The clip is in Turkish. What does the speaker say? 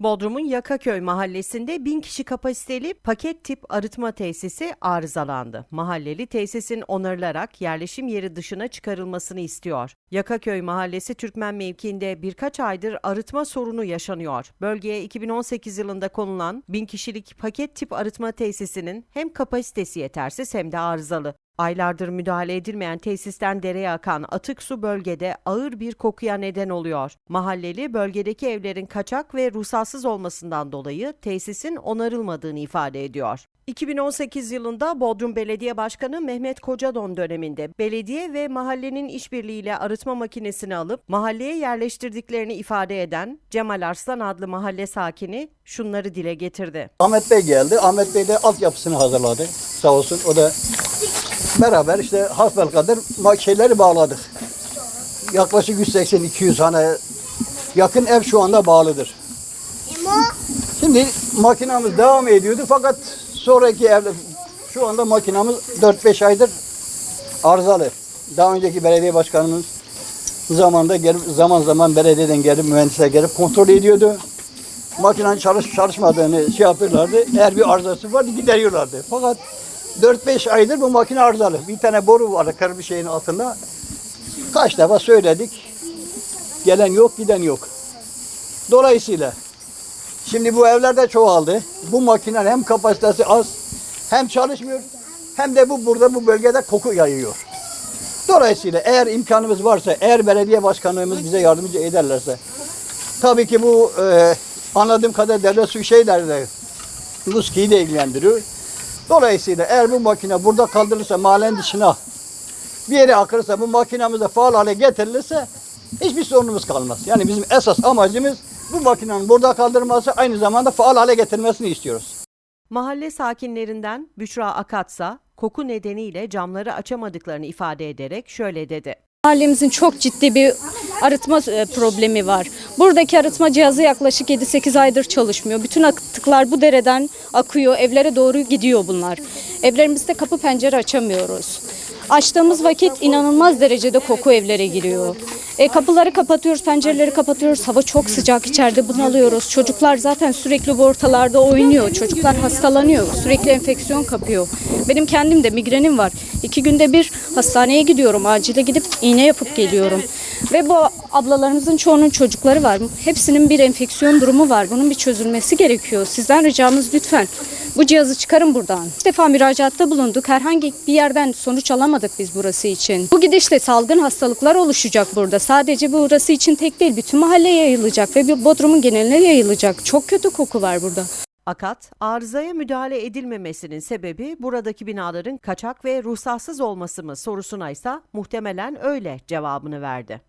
Bodrum'un Yakaköy mahallesinde 1000 kişi kapasiteli paket tip arıtma tesisi arızalandı. Mahalleli tesisin onarılarak yerleşim yeri dışına çıkarılmasını istiyor. Yakaköy mahallesi Türkmen mevkiinde birkaç aydır arıtma sorunu yaşanıyor. Bölgeye 2018 yılında konulan 1000 kişilik paket tip arıtma tesisinin hem kapasitesi yetersiz hem de arızalı. Aylardır müdahale edilmeyen tesisten dereye akan atık su bölgede ağır bir kokuya neden oluyor. Mahalleli bölgedeki evlerin kaçak ve ruhsatsız olmasından dolayı tesisin onarılmadığını ifade ediyor. 2018 yılında Bodrum Belediye Başkanı Mehmet Kocadon döneminde belediye ve mahallenin işbirliğiyle arıtma makinesini alıp mahalleye yerleştirdiklerini ifade eden Cemal Arslan adlı mahalle sakini şunları dile getirdi. Ahmet Bey geldi. Ahmet Bey de altyapısını hazırladı. Sağ olsun. O da beraber işte hasbelkader ma- şeyleri bağladık. Yaklaşık 180-200 tane yakın ev şu anda bağlıdır. Şimdi makinamız devam ediyordu fakat sonraki ev şu anda makinamız 4-5 aydır arızalı. Daha önceki belediye başkanımız zamanında gelip zaman zaman belediyeden gelip mühendisler gelip kontrol ediyordu. Makinenin çalış çalışmadığını şey yapıyorlardı. Eğer bir arızası vardı gideriyorlardı. Fakat 4-5 aydır bu makine arızalı. Bir tane boru var bir şeyin altında. Kaç defa söyledik. Gelen yok, giden yok. Dolayısıyla şimdi bu evlerde çoğaldı. Bu makinenin hem kapasitesi az, hem çalışmıyor, hem de bu burada bu bölgede koku yayıyor. Dolayısıyla eğer imkanımız varsa, eğer belediye başkanlığımız bize yardımcı ederlerse, tabii ki bu e, anladığım kadar devlet su şeylerle Nuski'yi de ilgilendiriyor. Dolayısıyla eğer bu makine burada kaldırılırsa mahallenin dışına bir yere akılırsa bu makinamız da faal hale getirilirse hiçbir sorunumuz kalmaz. Yani bizim esas amacımız bu makinenin burada kaldırılması aynı zamanda faal hale getirmesini istiyoruz. Mahalle sakinlerinden Büşra Akatsa koku nedeniyle camları açamadıklarını ifade ederek şöyle dedi. Mahallemizin çok ciddi bir arıtma e, problemi var. Buradaki arıtma cihazı yaklaşık 7-8 aydır çalışmıyor. Bütün atıklar bu dereden akıyor, evlere doğru gidiyor bunlar. Evlerimizde kapı pencere açamıyoruz. Açtığımız vakit inanılmaz derecede koku evlere giriyor. E, kapıları kapatıyoruz, pencereleri kapatıyoruz. Hava çok sıcak, içeride bunalıyoruz. Çocuklar zaten sürekli bu ortalarda oynuyor. Çocuklar hastalanıyor, sürekli enfeksiyon kapıyor. Benim kendim de migrenim var. İki günde bir hastaneye gidiyorum, acile gidip iğne yapıp geliyorum. Ve bu ablalarımızın çoğunun çocukları var. Hepsinin bir enfeksiyon durumu var. Bunun bir çözülmesi gerekiyor. Sizden ricamız lütfen bu cihazı çıkarın buradan. İlk defa müracaatta bulunduk. Herhangi bir yerden sonuç alamadık biz burası için. Bu gidişle salgın hastalıklar oluşacak burada. Sadece burası için tek değil, bütün mahalleye yayılacak ve bir Bodrum'un geneline yayılacak. Çok kötü koku var burada. Akat, arızaya müdahale edilmemesinin sebebi buradaki binaların kaçak ve ruhsatsız olması mı sorusuna ise muhtemelen öyle cevabını verdi.